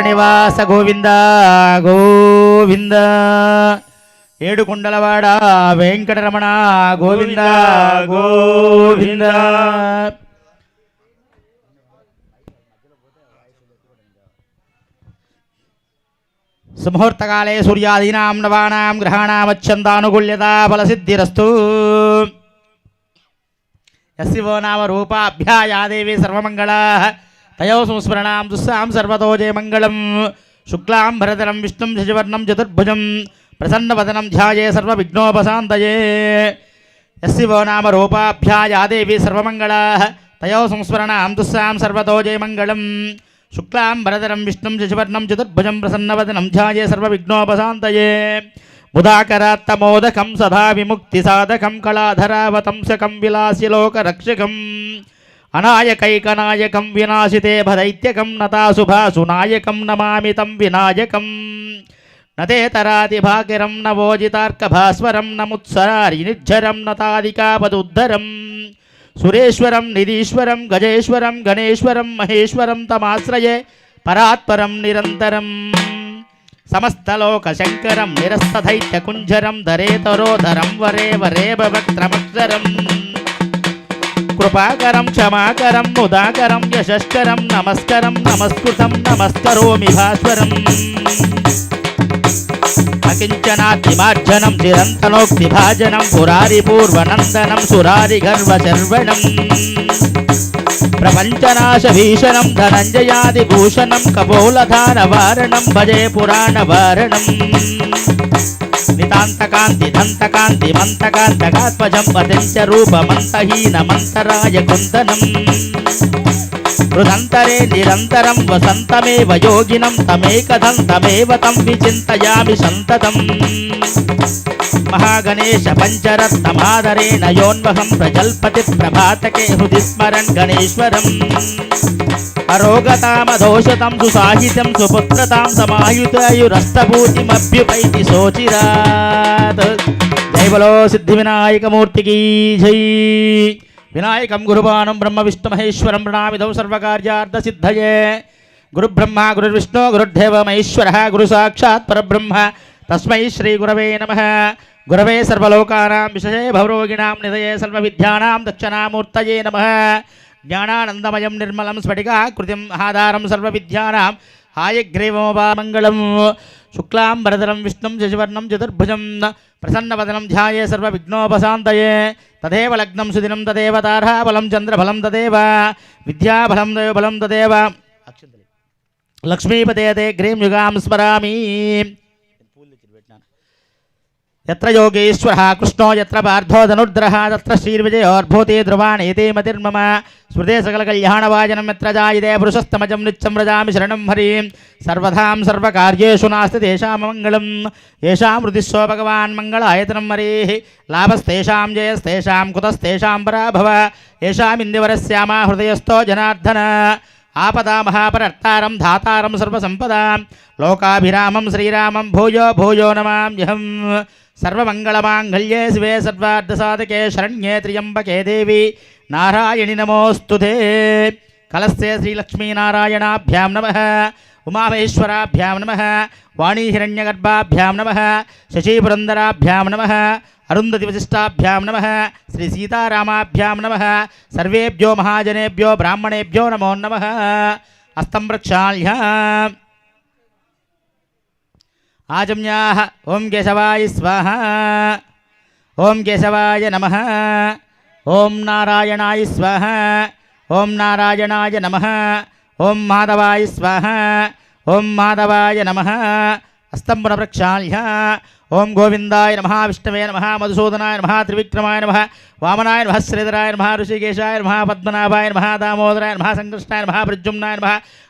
నివాస గోవింద గోవింద. ఏడుకొండలవాడ వెంకటరమణ గోవింద గోవింద సుముహూర్తకాలే సూర్యాదీనాం నవానాం గ్రహాణామచ్చందానుకూల్యతా ఫలసిద్ధిరస్తు. యస్యవో నామ రూపాభ్యాయాదేవి సర్వమంగళా. తయో సంస్మరణాం దుస్సాం సర్వతో జయమంగళం. శుక్లాం భరతరం విష్ణుం శశివర్ణం చతుర్భుజం. ప్రసన్నవదనం ధ్యాయే సర్వ విఘ్నోపశాంతయే యస్యవో నామ రూపాభ్యాయాదేవి సర్వమంగళా. తయో సంస్మరణాం దుస్సాం సర్వతో జయమంగళం. శుక్లాం భరతరం విష్ణుం శశివర్ణం చతుర్భుజం. ప్రసన్నవదనం ధ్యాయే సర్వ విఘ్నోపశాంతయే ముదాకరాత్తమోదకం సదా విముక్తి సాధకం కళాధరావతంసకం విలాస్యలోకరక్షకం అనాయకైకనాయకం వినాశితే భదైత్యకం నతాశుభాసు నాయకం నమామితం వినాయకం నతేతరాదిభాకిరం నవోజితార్కభాస్వరం నముత్సరారి నిర్జరం నతాదికాపదుద్ధరం సురేశ్వరం నిధీశ్వరం గజేశ్వరం గణేశ్వరం మహేశ్వరం తమాశ్రయే పరాత్పరం నిరంతరం సమస్తలోకశంకరం నిరస్తదైత్యకుంజరం ధరేతరోధరం వరే వరే భవక్త్రమక్షరం కృపాకరం క్షమాకరం ముదాకరం యశస్కరం నమస్కరం నమస్కృతం నమస్కరోమి భాస్వరం. అకించనాతిమార్జనం చిరంతనోక్తిభాజనం పురారి పూర్వనందనం సురారి గర్వశర్వణం ప్రపంచనాశ భీషణం ధనంజయాది భూషణం కపోలధాన భజే పురాణవారణం. వారణం నితాంతకాంతి దంతకాంతి మంతకాంతకాత్మజం వదంచ రూపమంతహీన మంతరాయ కుందనం. హృదంతరే నిరంతరం వసంతమేవ యోగినం తమేకదంతమేవ తం విచింతయామి సంతతం. మహాగణేశ పంచరత్నమాదరేణ యోన్వహం ప్రజల్పతి ప్రభాతకే హృది స్మరన్ గణేశ్వరం. అరోగతామదోషతం సుసాహిత్యం సుపుత్రతాం సమాయుతాయురస్తభూతిమభ్యుపైతి శోచిరాత్. దైవలో సిద్ధి వినాయకమూర్తికి జై. వినాయకం గురుబాణం బ్రహ్మ విష్ణు మహేశ్వరం ప్రణామిదౌ సర్వకార్యార్థ సిద్ధయే గురుబ్రహ్మ గురుర్విష్ణు గురుర్దేవ మహేశ్వర గురు సాక్షాత్ పరబ్రహ్మ. తస్మై శ్రీ గురవే నమ. గురవే సర్వలోకానాం విషయే భవరోగిణాం నిధయే సర్వ విద్యానాం దక్షిణామూర్తయే నమ. జ్ఞానానందమయం నిర్మలం స్ఫటికాకృతిం ఆధారం సర్వవిద్యానాం హాయగ్రీవోపామంగళం శుక్లాం వరదరం విష్ణుం శశివర్ణం చతుర్భుజం ప్రసన్నవదనం ధ్యాయే సర్వవిఘ్నోపశాంతయే తదేవ లగ్నం సుదినం తదేవ తారాబలం చంద్రబలం తదేవ విద్యాబలం దయోబలం తదేవ లక్ష్మీపతే గ్రీం యుగాం స్మరామి यत्र योगेश्वरः, कृष्णो यत्र पार्थो धनुर्धरः, तत्र श्रीर्विजयोर्भूति ध्रुवाणीति मतिर्मम। स्मृते सकलकल्याणवाचनं यत्र जायते, पुरुषस्तमजं नित्यं व्रजामि शरणं हरिं। सर्वधां सर्वकार्येषु नास्ति तेषां मङ्गलं येषां हृदिस्व भगवान् मङ्गलायतनं हरेः। लाभस्तेषां जयस्तेषां कुतस्तेषां पराभव। येषामिन्दिवरस्यामा हृदयस्थो जनार्दन। आपदा महापरर्तारं धातारं सर्वसम्पदां लोकाभिरामं श्रीरामं भूयो भूयो नमाम्यहम्। సర్వమంగళమాంగళ్యే శివే సర్వార్థసాధకే శరణ్యే త్రియంబకే దేవి. నారాయణి నమోస్తుతే. కలస్తే శ్రీలక్ష్మీనారాయణాభ్యాం నమ. ఉమామహేశ్వరాభ్యాం నమ. వాణీహిరణ్యగర్భాభ్యాం నమ. శశీపురందరాభ్యాం నమ. అరుంధతివశిష్టాభ్యాం నమ. శ్రీ సీతారామాభ్యాం నమ. సర్వేభ్యో మహాజనేభ్యో బ్రాహ్మణేభ్యో నమో నమ. అస్తం వృక్షాళ్యా ఆజమ్యాः. ఓం కేశవాయ స్వాహ. ఓం కేశవాయ నమ. ఓం నారాయణాయ స్వాహ. ఓం నారాయణాయ నమ. ఓం మాధవాయ స్వాహ. ఓం మాధవాయ నమ. హస్తం పునఃప్రక్షాళ్య ఓం గోవిందాయ నమ విష్ణవే నమ మధుసూదనాయ నమ త్రివిక్రమాయ నమ వామనాయ నమ శ్రీధరాయ నమ ఋషికేశాయ నమ పద్మనాభాయ నమ దామోదరాయ నమ సంకృష్ణాయ నమ ప్రద్యుమ్నాయ నమ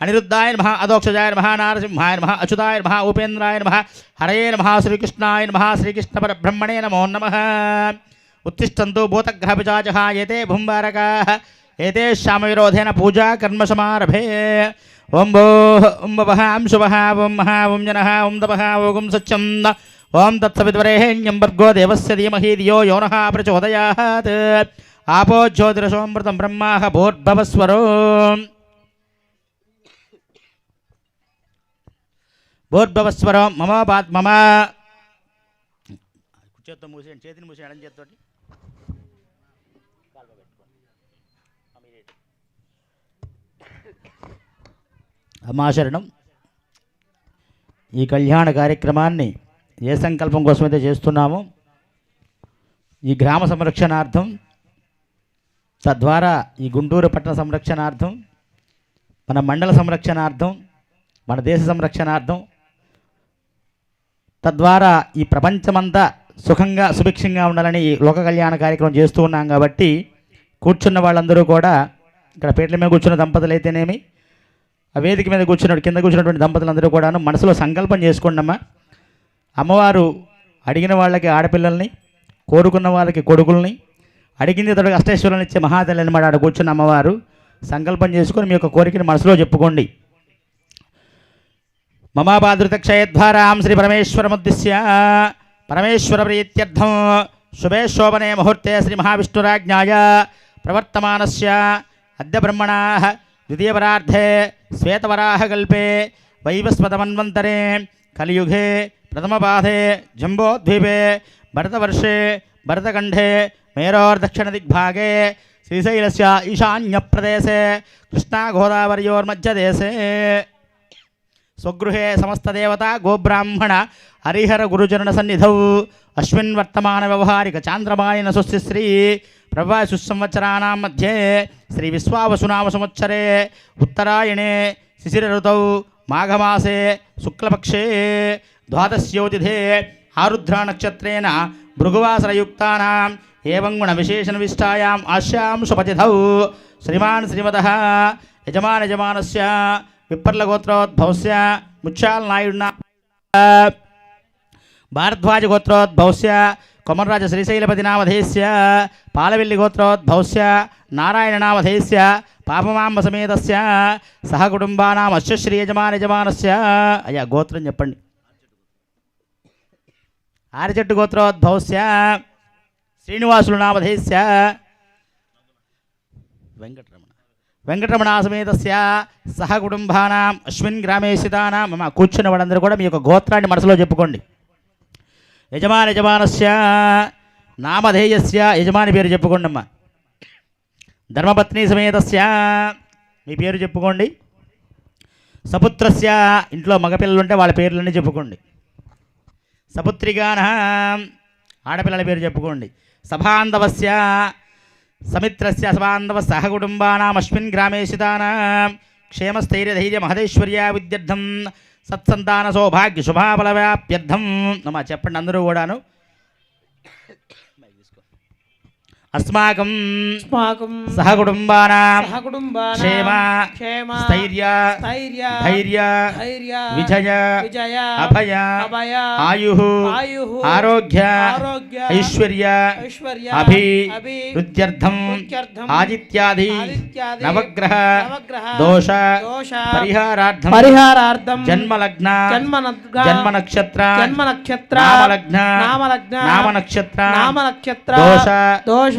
అనిరుద్ధాయ నమ అదోక్షజాయ నమ నారసింహాయ నమ అచ్యుతాయ నమ ఉపేంద్రాయ నమ హరయే నమ శ్రీకృష్ణాయ నమ శ్రీకృష్ణ పరబ్రహ్మణే నమో నమ ఉత్తిష్టంతు భూతగ్రహపిచాచ ఏతే భుంబారకా ఏతే శ్యామవిరోధేన పూజా కర్మసమారభే ఓం భో ఓం వహాం శుభః ఓం మహా ఓం జనః ఓం తపః ఓం సత్యం ఓం తత్సవిద్వరేణ్యం భర్గో దేవస్య ధీమహి ధియో యోన ప్రచోదయాత్. ఆపో జ్యోతిరసోమృతం బ్రహ్మాహ భూర్భవస్వరో. భూర్భవస్వరం మమ పాత్ మమ. చేత్తో మూసేయండి చేతిని మూసేయండి ఎడం చేతితోటి. అమాశరణం. ఈ కళ్యాణ కార్యక్రమాన్ని ఏ సంకల్పం కోసమైతే చేస్తున్నామో ఈ గ్రామ సంరక్షణార్థం తద్వారా ఈ గుంటూరు పట్టణ సంరక్షణార్థం మన మండల సంరక్షణార్థం మన దేశ సంరక్షణార్థం తద్వారా ఈ ప్రపంచమంతా సుఖంగా సుభిక్షంగా ఉండాలని ఈ లోక కళ్యాణ కార్యక్రమం చేస్తూ ఉన్నాం కాబట్టి కూర్చున్న వాళ్ళందరూ కూడా ఇక్కడ పీటల మీద కూర్చున్న దంపతులు అయితేనేమి ఆ వేదిక మీద కూర్చున్న కింద కూర్చున్నటువంటి దంపతులందరూ కూడాను మనసులో సంకల్పం చేసుకోండమ్మా. అమ్మవారు అడిగిన వాళ్ళకి ఆడపిల్లల్ని కోరుకున్న వాళ్ళకి కొడుకుల్ని అడిగింది తోడు అష్టేశ్వరులను ఇచ్చే మహాతల్లి అనమాట ఆడ కూర్చున్న అమ్మవారు సంకల్పం చేసుకొని మీ యొక్క కోరికని మనసులో చెప్పుకోండి. మమాపాదృత క్షయద్వారాం శ్రీ పరమేశ్వరముద్దిశ్య పరమేశ్వర ప్రీత్యర్థం శుభే శోభనే ముహూర్తే శ్రీ మహావిష్ణురాజ్ఞాయ ప్రవర్తమానస్య అద్య బ్రహ్మణా ద్వితీయపరార్థే శ్వేతవరాహకల్పే వైవస్వతమన్వంతరే కలియుగే ప్రథమపాదే జంబోద్వీపే భరతవర్షే భరతఖండే మేరోర్దక్షిణదిగ్భాగే శ్రీశైలస్య ఈశాన్యప్రదేశే కృష్ణాగోదావర్యోర్మధ్యదేశే స్వగృహే సమస్తదేవత గోబ్రాహ్మణ హరిహర గురుజన సన్నిధౌ అశ్విన్ వర్తమాన వ్యవహారిక చాంద్రమాయన సుస్థి శ్రీ ప్రభా సుసంవత్సరాణం మధ్యే ద్వాదశ్యోతిథే ఆరుద్ర నక్షత్రేణ భృగువాసరయుక్తానాం ఏవం గుణ విశేషణ విష్టాయాం ఆశ్యాం సుపతిథౌ. శ్రీమాన్ శ్రీమతః యజమాన్ యజమానస్య. విప్పర్లగోత్రోద్భవస్య ముత్యాల నాయుడున. భారద్వాజ గోత్రోద్భవస్య కొమర్రాజ శ్రీశైలపతి నామధేస్య పాలవెల్లి గోత్రోద్భవస్య నారాయణ నామధేస్య పాపమాంబ సమేతస్య సహ కుటుంబానాం అశ్వ యజమాన యజమానస్య. అయ్యా గోత్రం చెప్పండి. ఆరిచెట్టు గోత్రోద్భవస్య శ్రీనివాసులు నామధేస్య వెంకటరమణ. వెంకటరమణ సమేతస్య సహ కుటుంబానాం అశ్విన్ గ్రామే స్థితానాం. మమ కూర్చున్న వాళ్ళందరూ కూడా మీ యొక్క గోత్రాన్ని మనసులో చెప్పుకోండి. యజమాని యజమానస్య నామధేయస్య యజమాని పేరు చెప్పుకోండి అమ్మా ధర్మపత్ని సమేతస్య మీ పేరు చెప్పుకోండి. సపుత్రస్య ఇంట్లో మగపిల్లలు ఉంటే వాళ్ళ పేర్లన్నీ చెప్పుకోండి. సపుత్రిగాన. ఆడపిల్లల పేరు చెప్పుకోండి. సభాంధవస్య సమిత్రస్య సభాంధవ సహకుటుంబానాం అస్మిన్ గ్రామే క్షేమస్థైర్యధైర్య మహదేశ్వర్య విద్యర్థం. సత్సంతాన సౌభాగ్య శుభాఫలవ్యాప్యర్థం అమ్మా చెప్పండి అందరూ కూడాను. అస్మాకం సహకుటుంబానా క్షేమ స్థైర్య విజయ అభయ ఆయు ఆరోగ్య ఐశ్వర్య అభి వృత్యర్థం ఆదిత్యాది నవగ్రహ దోష పరిహారార్థం పరిహారార్థం జన్మలగ్న జన్మ నక్షత్ర జన్మ నక్షత్ర నామలగ్న నామ నక్షత్ర నామ నక్షత్ర దోష దోష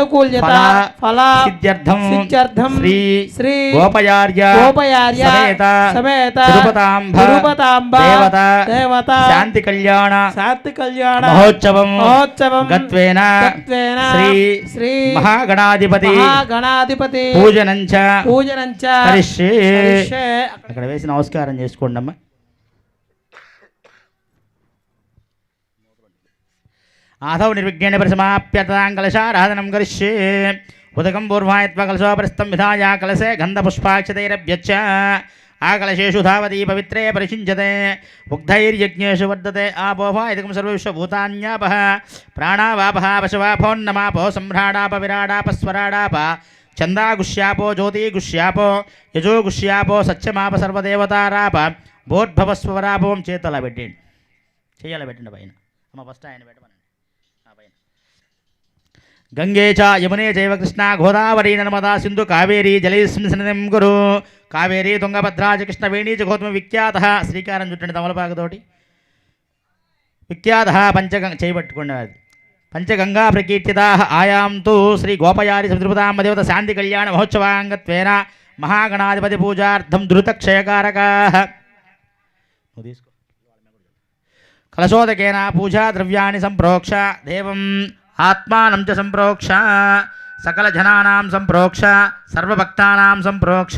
సానుకూల్యత ఫల సిద్ధ్యర్థం సిద్ధ్యర్థం శ్రీ శ్రీ గోపయార్య గోపయార్య సమేత సమేత తిరుపతాంబ తిరుపతాంబ దేవత దేవత శాంతి కళ్యాణ శాంతి కళ్యాణ మహోత్సవం మహోత్సవం గత్వేన గత్వేన శ్రీ శ్రీ మహాగణాధిపతి మహాగణాధిపతి పూజనంచ పూజనంచ. అక్కడ వేసి నమస్కారం చేసుకోండి అమ్మా ఆదౌ నిర్విజ్ఞేన పరిసమాప్యతాం కలశారాధనం కరిష్యే ఉదకం పూర్వాయత్వ కలశోపరిస్థం విధాయ కలసే గంధపుష్పాక్షతైరభ్యచ్చ ఆ కలశేషు ధావతి పవిత్రే పరిషించతే ఉగ్ధైర్యజ్ఞేషు వర్ధతే ఆపోహ ఇదకం సర్వవిశ్వభూతాన్యాపః ప్రాణావాపః పశవాపోన్నమాపో సంభ్రాడాప విరాడాప స్వరాడాప చందాగుష్యాపో జ్యోతిగుష్యాపో యజోగుష్యాపో సత్యమాప సర్వదేవతారాప బోర్భవస్వరాభవం చేతులు అలా పెట్టండి చెయ్యాల పెట్టండి పైన అమ్మ ఫస్ట్ ఆయన పెట్టమని గంగే చ యమునే చైవ కృష్ణ గోదావరి నర్మదా సింధు కావేరీ జలస్మిం గురు. కావేరీ తుంగభద్రాజ కృష్ణ వేణీజ చ గౌతమ విఖ్యాత. శ్రీకారం చుట్టండి తమలపాకతోటి. విఖ్యాత పంచగంగ చేయబట్టుకోండి అది పంచగంగా ప్రకీర్తితా ఆయాం తు శ్రీ గోపయారి సముద్రపదాం దేవత శాంతి కళ్యాణ మహోత్సవాంగత్వేన మహాగణాధిపతి పూజార్థం ధృతక్షయకారకా. తీసుకో. కలశోదకేన పూజా ద్రవ్యాన్ని సంప్రోక్ష. దేవం ఆత్మానం చ సంప్రోక్ష సకల జనానాం సంప్రోక్ష సర్వభక్తానాం సంప్రోక్ష.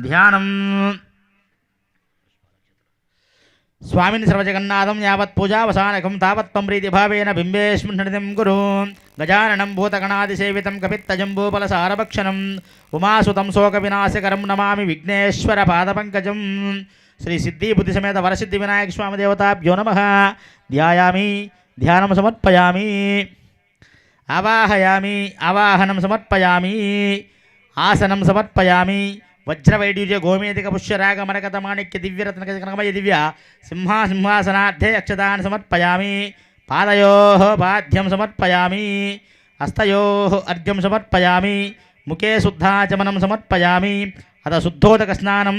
ధ్యానం. స్వామిని సర్వజగన్నాథం యావత్ పూజావసానకం తావత్ త్వం ప్రీతిభావేన బింబేష్మిం గురు గజాననం భూతగణాదిసేవితం కపిత్తజంబూఫలసారభక్షణం ఉమాసుతం శోక వినాశకరం నమామి విఘ్నేశ్వర పాదపంకజం. శ్రీ సిద్ధి బుద్ధి సమేత వరసిద్ధి వినాయక స్వామి దేవతాభ్యో నమ. ధ్యాయామి ధ్యానం సమర్పయామి. అవాహయామి అవాహనం సమర్పయామి ఆసనం సమర్పయామి వజ్రవైడ్యుజ గోమేదిక పుష్యరాగ మరకత మాణిక్య దివ్యరత్న కనకమయ దివ్య సింహా సింహాసనార్థే అక్షతాన్ని సమర్పయామి పాదయో పాద్యం సమర్పయామి హస్తయో అర్ఘ్యం సమర్పయామి ముఖే శుద్ధాచమనం సమర్పయామి అత శుద్ధోదక స్నానం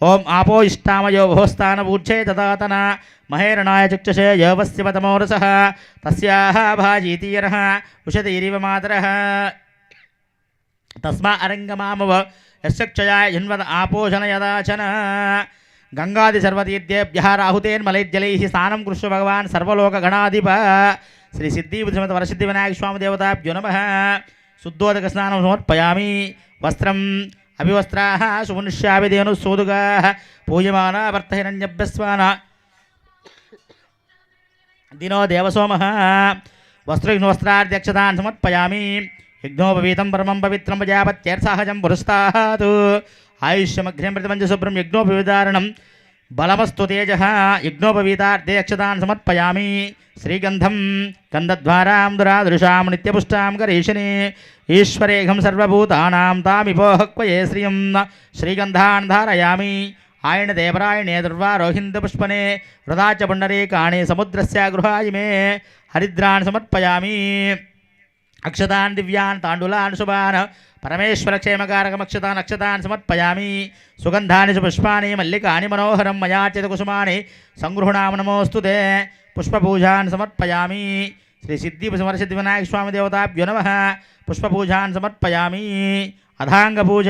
ओम आपो इष्टामयो भोस्तानभूक्षे तदातना महेरणाय चुक्षुषे यवस्यवतमोरसः तस्याः भाजीतीयरः उषतीरिव मातरः। तस्मा अरङ्गमामव यस्यक्षयाय जन्वद आपोषण यदाचन गङ्गादिसर्वतीर्थेभ्यः राहुतेन्मलैर्जलैः स्नानं कृष्व भगवान् सर्वलोकगणाधिप। श्रीसिद्धिबुद्धिमतवरसिद्धिविनायकस्वामिदेवताभ्यो नम। शुद्धोदकस्नानं समर्पयामी। वस्त्रं అభివస్త్రా సుమనుష్యాభిదేను సోదుగా పూయమాన భర్తహిరణ్యభ్యస్వాన. దినో దేవసోమ వస్త్రవస్త్రాధ్యక్షతాన్ సమర్పయామి. యజ్ఞోపవీతం పరమం పవిత్రం ప్రజాపత్యర్సాహజం పురస్తాత్ ఆయుష్యమగ్రం ప్రతిమంజ శుభ్రం యజ్ఞోపవిధారణం బలమస్తు తేజ యజ్ఞోపవీతార్థే అక్షతాన్ సమర్పయామి. శ్రీగంధం గంధద్వారాం దురాదృశాం నిత్యపుష్టాం గరీషిని ఈశ్వరేఘం సర్వభూతానాం తామిపోహక్వయే శ్రియం శ్రీగంధాన్ ధారయామి. ఆయన దేవరాయణే దుర్వా రోహింద పుష్పనే. వృధా చ పుండరీకాణి సముద్రస్య గృహాయిమే హరిద్రాన్ సమర్పయామి. అక్షతాన్ దివ్యాన్ తాండులాన్ శుభాన్ పరమేశ్వర క్షేమకారకమక్షతాన్ అక్షతాన్ సమర్పయామి సుగంధాని పుష్పాని మల్లికాని మనోహరం మయా చేత కుసుమాని సంగృహణామ నమోస్తు తే పుష్పపూజాన్ సమర్పయామి శ్రీ సిద్ధి సమరసిద్ధి వినాయక స్వామి దేవతాభ్యో నమ పుష్పపూజాన్ సమర్పయామి అధాంగ పూజ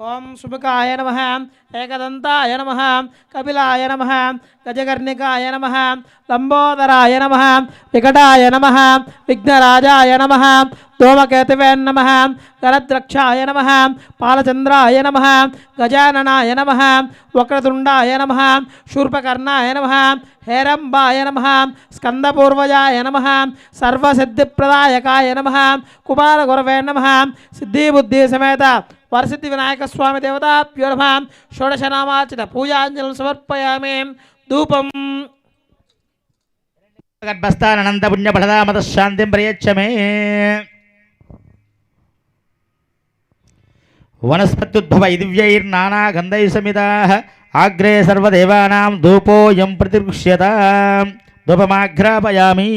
ఓం శుభకాయ నమ ఏకదంతాయ నమ కపిలాయ నమ గజకర్ణికాయ నమ లంబోదరాయ నమ వికటాయ నమ విఘ్నరాజాయ నమ ధూమకేతువే నమ గరద్రక్షాయ నమ పాలచంద్రాయ నమ గజాననాయ నమ వక్రతుండాయ నమ శూర్పకర్ణాయ నమ హేరంబాయ నమ స్కందపూర్వజాయ నమ సర్వసిద్ధిప్రదాయకాయ నమ కుమారగురవే నమ సిద్ధిబుద్ధి సమేత వరసిద్ధి వినాయక స్వామి దేవతాభ్యుర్భ నమ షోడశనామార్చిత పూజాంజలం సమర్పయామి. ధూపం. గర్భస్థానంత పుణ్యఫలదామత శాంతిం ప్రయచ్చమే వనస్పత్యుద్భవ దివ్యైర్నానా గంధై సమితా. ఆగ్రే సర్వదేవానాం ధూపోయం ప్రతిగృహ్యత ధూపమాఘ్రాపయామి.